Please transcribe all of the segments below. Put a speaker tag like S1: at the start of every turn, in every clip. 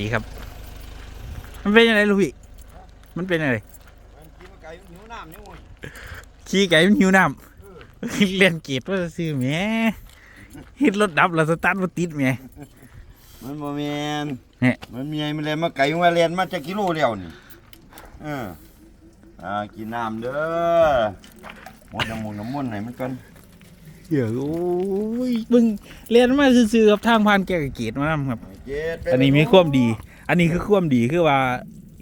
S1: ดีครับ มันเป็นยังไงลูกพี่ มันเป็นยังไง
S2: มันกินมาไก่หิวน้ำนี่โว้ย
S1: ขี่ไก่มันหิวน้ำเรียนเกตว่าจะซื้อแหมฮิตรถดับแล้วสตาร์ทมาติดแหม
S2: มันบ่แมน
S1: เนี่ย
S2: มันมีไอ้มันเลยนมาไก่มาเรียนมาจากกิโลเดียวนี่เอออ่ากินน้ำเด้อหมดน้ำมูกน้ำมันต์ไหนมันกัน
S1: เดี๋ยวโอ้ยมึงเรียนมาซื้อๆกับทางผ่านแกกับเกตมานำครับ
S2: เจ็ดเป็
S1: อันนี้มีความดี อันนี้คือความดีคือว่า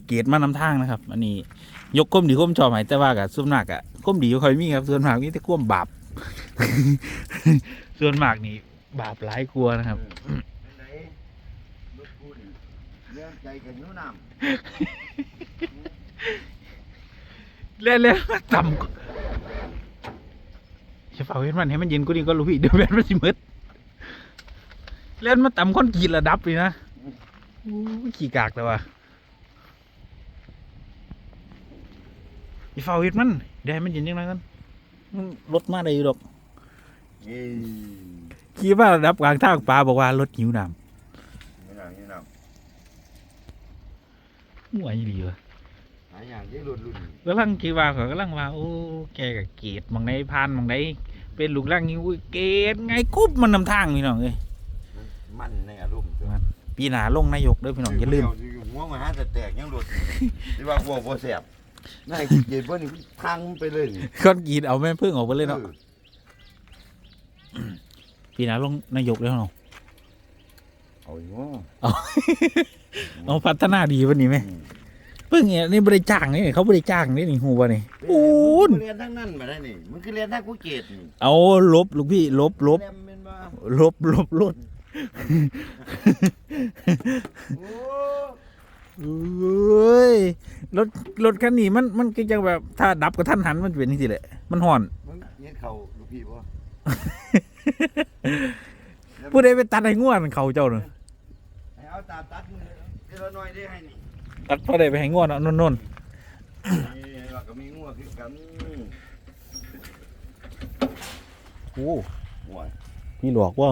S1: เกตมานำทางนะครับ อันนี้ยกความดีความชอบให้แต่ว่ากับส่วนมากอะความดีก็ค่อยมีครับ ส่วนมากมีแต่ความบาป ส่วนมากนี่บาปหลายกลัวานะครับ
S2: เป็นไหนลูกคุณเลี้ยงใจกันหิวน้
S1: เล่นเล่นต่ำ จะเฝ้าเห็นมันให้มันเย็นกูนี่ก็รู้พี่เดี๋ยวเล่นมันสิมืดเล่นมาต่ำคนกรีดระดับเลยนะอู้ยขี้กากแต่ว่าจะเฝ้าเห็นมันเดี๋ยวให้มันเย็นยังไงกันมันรถมาได้อยู่ดอกำ
S2: เอ้ย
S1: ขี่มาระดับกลางทางปลาบอกว่ารถหิวน้
S2: หิวน้ำหิวน้ำ
S1: หัวยี่ดีวะำ
S2: หาอย่างที่หลุดหลุด
S1: กำลังคิดว่าเขากำลังว่าโอ้แกกับเกตมองในพานมองในเป็นลูกร่างอยู่เกตไงกุ๊บมันนำทางพี่น้องเอ้ย
S2: มันในอารมณ์ตัว
S1: ปีหน้าลงนายกเด้วยพี่น้องอย่าลืม
S2: หัวมาหาแต่แตกยังหลุดที่ว่าหัวบ่แสบนายเก็บเพิ่นนี่พังไปเลยนี่
S1: ก้อนกรีดเอาแม่พึ่งออกไปเลยเนาะ
S2: ออ
S1: ปีหน้าลงนายกแล้วเนาะ
S2: เอาอยู่ว่า
S1: เอาพัฒนาดีวันนี้ไหม
S2: อืม
S1: เพิ่งเนี่ยนี่บริจ้างนี่เขาบริจ้างนี่นี่หูวะนี่โอ้น
S2: มันเรียนทั้งนั้นมาได้นี่มันคือเรียนทั้งกูเกตนี่
S1: เอาลบลูกพี่ลบลบ
S2: เรียนเป็นว่า
S1: ลบลบลบ
S2: โอ้
S1: เอ้ยรถรถคันนี้มันมันก็จะแบบถ้าดับกับท่านหันมันเป็นนี่สิแหละมันห่อน
S2: มึงเห็นเขาลูกพี่บ่
S1: ผู้ใดไปตัดให้ง่วนเขาเจ้าเนาะ
S2: ให้เอาตาตัดมือเดี๋ยวเราหน่อยได้ให้นี่
S1: ตัดผู้ใดไปให้ง่วนเอานนนน
S2: นี่เราก็มีงัวคือกัน
S1: โอ้
S2: หัว
S1: พี่หลอกว่า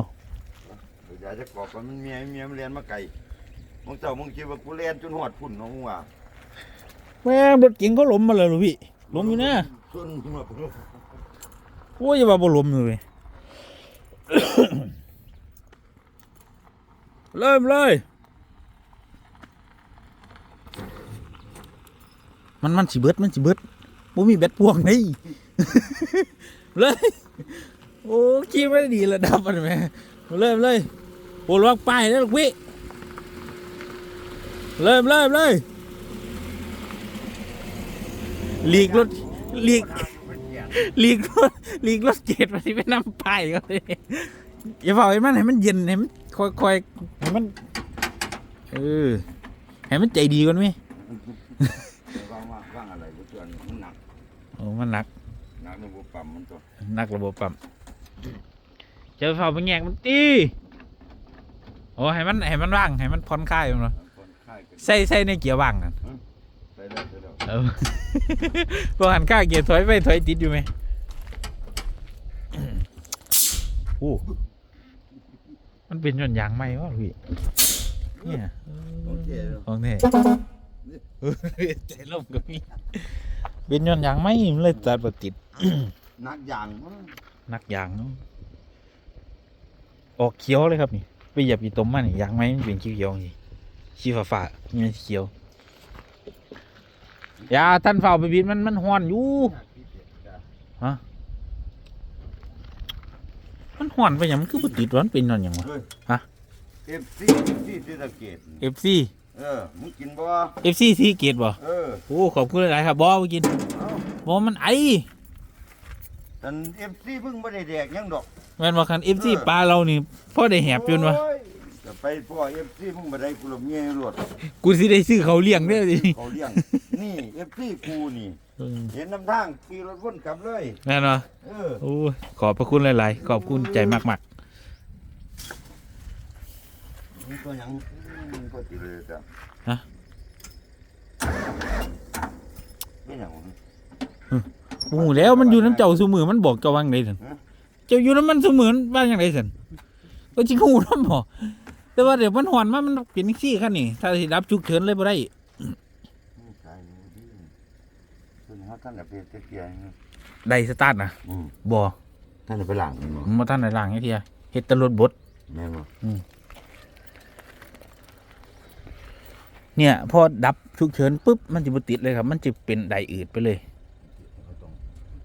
S2: เดี๋ยวอยากจะกรอบว่ามันเมียเมียมันเรียนมาไกลมึงเจ้ามึงคิดว่ากูเรียนจนหอดพุ่นเน้องว่า
S1: แม่งรถเก๋งเขาล้มมาเลยลูกพี่ล้มอยู่นะ
S2: ส่วนหัวพุ่น
S1: โอ้ยอย่าว่าบ่ล้มเลย เริ่มเลย มันมันสิเบิดมันสิเบิดบ่มีแบตพ่วงนี่เลยโอ้ขี้ไม่ดีระดับมันแม่เริ่มเลยโอ้ลวกป้ายแล้วลูกพี่เริ่มเริ่มเลยหลีกรถหลีกหลีกรถหลีกรถเกตมาที่ไปนำป้ายก็เลยอย่าบอกให้มันให้มันเย็นให้มันค่อยค่อยๆให้มันเออให้มันใจดีก่อนไหม
S2: มันหนัก
S1: หนัก
S2: ในบุปั๊มมันตัว
S1: หนักระบบปั๊มเจอเฝ้าไปแงกมันตีโอ้ให้มันให้มันว่างให้มันผ่อนคลายมันเนาะ
S2: คนไข้กัน
S1: ใส่ใส่ในเกียร์ว่างกัน
S2: ไปแล้วไปแล้ว
S1: เออ พอหันข้างเกียร์ถอยไปถอยติดอยู่ไหมโอ้มันเป็นย้อนยางไหมวะพี่เนี่ย
S2: โอเคแล้ว
S1: ของแท้เออใจล่มก็มี เป็นย้อนยางไหมมันเลยตัดบ่ติด
S2: นักอย่างมั้ง
S1: นักยางเนาะออกเขียวเลยครับนี่ไปเหยียบอีตมมานี่ยางไหมมันเป็นเขียวๆนี่ชีฟ้าฟ้าๆมันเขียวอย่าท่านเฝ้าไปบินมันมันฮ้อนอยู่มันฮ้อนไปหยังมันคือบ่ติดวะมันเป็นนอนหยังวะ
S2: เอฟซีที่ที่ตะเกียบ
S1: FC
S2: เออมึงกินบ่
S1: FC ที่เกตบ่
S2: เออ
S1: โอ้ขอบคุณหลายๆครับบ่ไปกิน
S2: เอา
S1: บ่มันไอ
S2: แต่เอฟซีเพิ่งไม่ได้แดกหยังดอก
S1: แม่นว่าคัน FC ปลาเรานี่พอได้แหบจนวะ
S2: โอ้ยจะไปพ่อเอฟซีเพิ่งมาได้กูละเมียรวด
S1: กูสิได้ซื้อเขาวเลี้ยงเด้อดิ
S2: เขาเลี้ยง นี่เอฟซีกูนี่
S1: เออ
S2: เห็นน้ำทางขี่รถวนกลับเลย
S1: แม่นบ่
S2: เออ
S1: โอ้ยขอบพระคุณหลายๆขอบคุณใจมาก
S2: มึงตัวหยัง มึงก็ติเลยจ้ะ
S1: ฮะ
S2: ไม่หยังวะ
S1: ๆโอ้แล้วมันอยู่น้ำเจ้าซุมือมันบอกเจ้าว่างไดซั่นเจ้าอยู่น้ำมันซุมือมันว่าจังไดซั่นก็จริงหูน้ำบ่แต่ว่าเดี๋ยวมันหอนมามันเป็นซี่ขั้นนี่ถ้าสิรับฉุกเฉินเลยบ่ได้
S2: นี่ขายนี่ดีเพิ่นหาท่านน่ะเกียร์
S1: ได้สตาร์ทนะบ่
S2: ท่านไปหล้างนี่บ่
S1: มันบ่ทันได้ล้างให้เทียเฮ็ดแตรถบด
S2: แม่บ่
S1: เนี่ยพอดับฉุกเฉินปุ๊บมันจะบ่ติดเลยครับ มันจะเป็นไดอืดไปเลย
S2: ก็ต้อง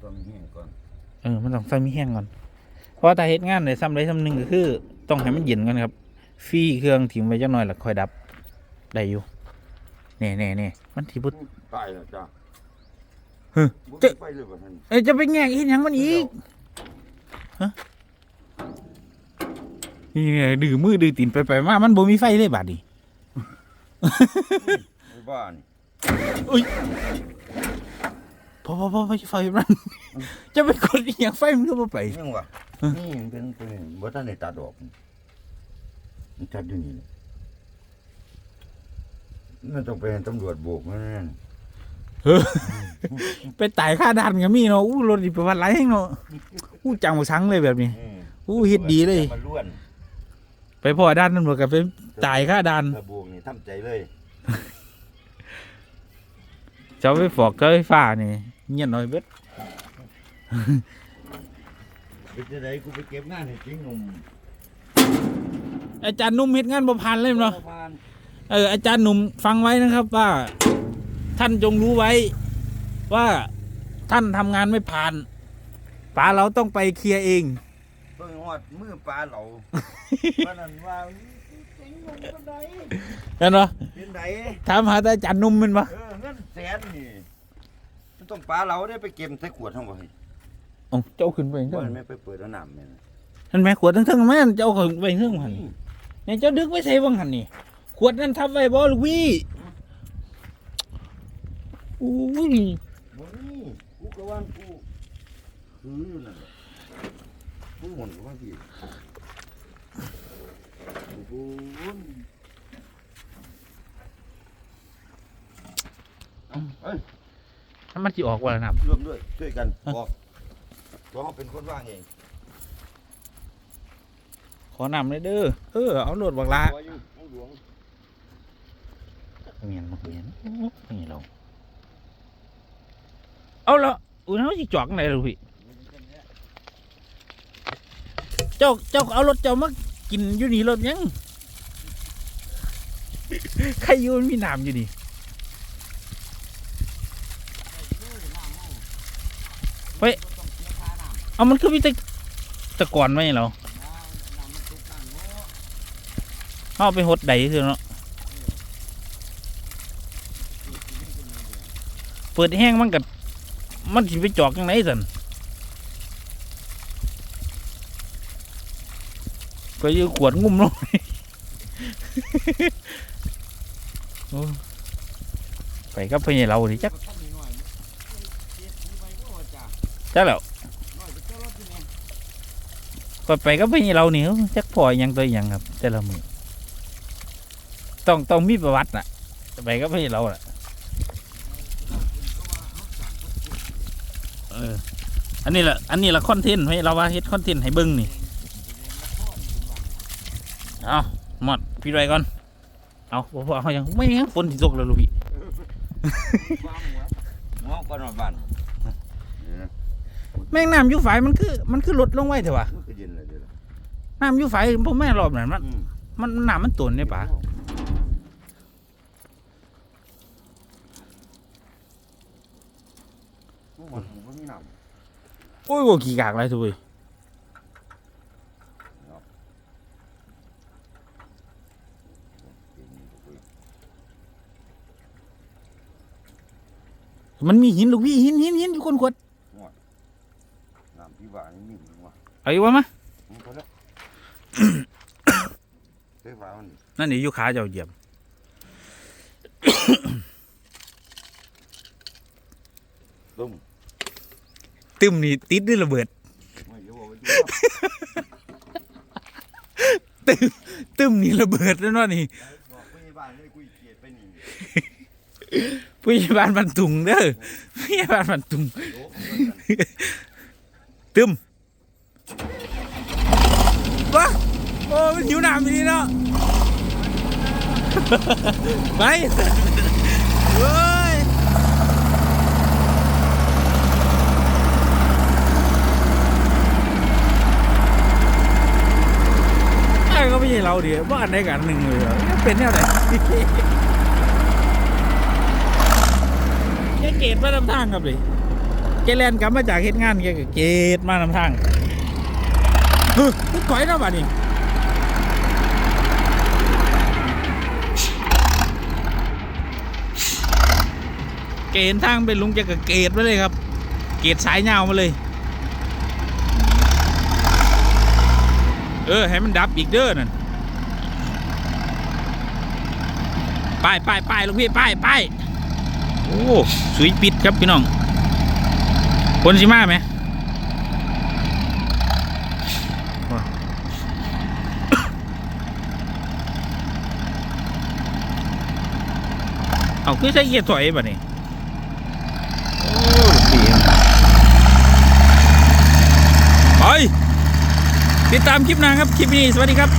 S2: ต้องแห้งก่อน
S1: เออมันต้องใส่มีแห้งก่อนเพราะว่าถ้าเฮ็ดงานได้ซ้ำได้ซ้ำหนึงก็คือ ต้องให้มันเย็นก่อนครับฟรีเครื่องทิ้งไว้จักหน่อยแล้วค่อยดับได้อยู่แน่ๆๆมันสิบ่
S2: ตายแล้วจ้า
S1: เฮ้ย
S2: บ่
S1: เจ๊
S2: มีไฟเลยบ่ท่าน
S1: เอ้ยจะไปแง่งเฮ็ดหยังมันอีกฮะนี่ไงดื้อมือดื้อตีนไปไปมามันบ่มีไฟเลยบาดนี้
S2: ไอ้บ้าน
S1: พอพอพอไปไฟมันจะไปกดอีหยังไฟมันก็บ่ไป
S2: ยังวะนี่มันเป็นตัวนี้บ่ทันได้ตัดออกมันตัดอยู่นี่มันต้องไปให้ตำรวจโบกมันนั่น
S1: ไปตายค่าด่านก็มีเนาะอู้รถนี่ไปวัดหลายแห่งเนาะอู้จังบ่ซังเลยแบบนี้
S2: อืม
S1: อู้เฮ็ดดีเลย
S2: มาล้วน
S1: ไปพ่อด้านตำรวจก็ไปตายค่าด่าน
S2: ถ้าโบกนี่ทำใจเลย
S1: เจ้าไปฟอกเกไฟฟ้านี่เงียบหน่อยเบิด
S2: เป็นจังไดกูไปเก็บงานให้จริงหนุ่ม
S1: อาจารย์หนุ่มเฮ็ดงานบ่ผ่านเลยเนาะ
S2: ประมาณ
S1: เอออาจารย์หนุ่มฟังไว้นะครับว่า ท่านจงรู้ไว้ ว่าท่านทำงานไม่ผ่านป๋าเราต้องไปเคลียร์เอง
S2: เพิ่งฮอดมือปลาเหลาว่านั่นว่าจริงหนุ่มปานใด
S1: เห็นปะ
S2: เป็นได
S1: ถามหาแต่อาจารย์หนุ่มแมันปะ
S2: เออเงินแสนนี่มันต้องปลาเหลาได้ไปเก็บใส่ขวดทั้งบ่เฮ้ย
S1: โอ้เจ้าขึ้นไปเถ
S2: บ่
S1: อะ
S2: แม่ไปเปิดเอาน้ำแม่น
S1: นั่นแม่ขวดทั้งๆแม่นเจ้าขึ้นไปเรื่องหันนี่เนี่ยเจ้าดึกไว้ใส่บังหันนี่ขวดนั้นทับไว้บ่ลูกวี่อุ้ย
S2: บ่มีกูก็ว่ากูคืออยู่นั่นแหละ กูหมุนก็ว่าพี่กูหมุนเอาเอ้ย
S1: ถ้ามันจะออกว่าแล้วนะ
S2: ร่วมด้วยช่วยกันบอกเพราะเขาเป็นคนว่างเอง
S1: ขอนำเลยเด้อเออเอาโหลดบักลา
S2: ขออยู่ของหลวง
S1: เมียนมาเมียนโอ้นี่เราเอาละอุ้ยเขาสิจอกไหนล่ะพี่ เจ้าเจ้าเอารถเจ้ามากินอยู่นี่รถยังใครอยู่มีน้ำอยู่นี่เฮ้ยเอามันคือมีแตะตะกอนไว้เหรอเอาไปหดใดคือเนาะเปิดแห้งมันกับมันสิไปจอกยังไงสัน ก็ยืขวดงุ่มลงโอ้ไปกับเพื่อนเราดิจักจักแล้วก็ไปกับเพื่อนเรานี่จักพอหยังตัวหยังครับ แต่ละมือต้องต้องมีประวัติน่ะไปกับเพื่อนเราน่ะเอออันนี้แหละอันนี้แหละคอนเทนต์ให้เราว่าเฮ็ดคอนเทนต์ให้เบิ้งนี่ เอาหมดพี่ไรก่อน เอาบ่พอเอายังไม่ยังฝนสิตกแล้วลูกพี่
S2: งอกก่อนมาบ้าน
S1: แม่งน้ำอยู่ฝ่ายมันคือมันคือลดลงไว้เถอะวะ
S2: มันก็เย็นเลยเดี๋ยว
S1: น้ำอยู่ฝ่ายพวกแม่รอบนั้นมัน
S2: อืม
S1: มันน้ำมันตุนเนี่ยปะ
S2: มันมันมีน้ำ
S1: โอ้ยบ่กี่กากไรทุย มันมีหินลูกพี่หินหินหินอยู่คนขวด
S2: น้ำพี่บ้านนี่มีมั้งวะ
S1: เอาอยู่วะมะ
S2: มันก็แล้วเฮ้ยฟ้ามัน
S1: นั่นนี่อยู่ขาเจ้าเหยียบ
S2: ตุ้ม
S1: ตึมนี่ติดด้วยระเบิด
S2: ไม่เดี๋ยวบอกว่าอยู่
S1: ตึมนี่ระเบิดแล้วเนาะนี่
S2: บอกพยาบาลให้กูเกลียดไปนี่
S1: ผู้ใหญ่บ้านบันตุงเด้อผู้ใหญ่บ้านบันตุง
S2: โอ้
S1: ตึมวะโอ้มันหิวน้ำอยู่นี่เนาะไปเฮ้ยก็ไม่ใช่เราเดียวบ้านใดกันหนึ่งเลยเหรอเป็นแนวไหน แก เกตมานำทางครับเลยแกแลนกลับมาจากเหตุงานแกก็เกตมานำทางเฮ้ยถอยแล้วบ้านี่เกณฑ์ทางเป็นลุงแกก็เกตมาเลยครับ เกตสายยาวมาเลย เออ ให้มันดับอีกเด้อนั่นไปไปไปลุงพี่ไปไป โอ้สวยปิดครับพี่น้องคนสิมาไหมว้าเอาคือใช้เกียร์ถอยบ่นี่โอ้ดีไปติดตามคลิปหน้าครับ คลิปนี้ สวัสดีครับ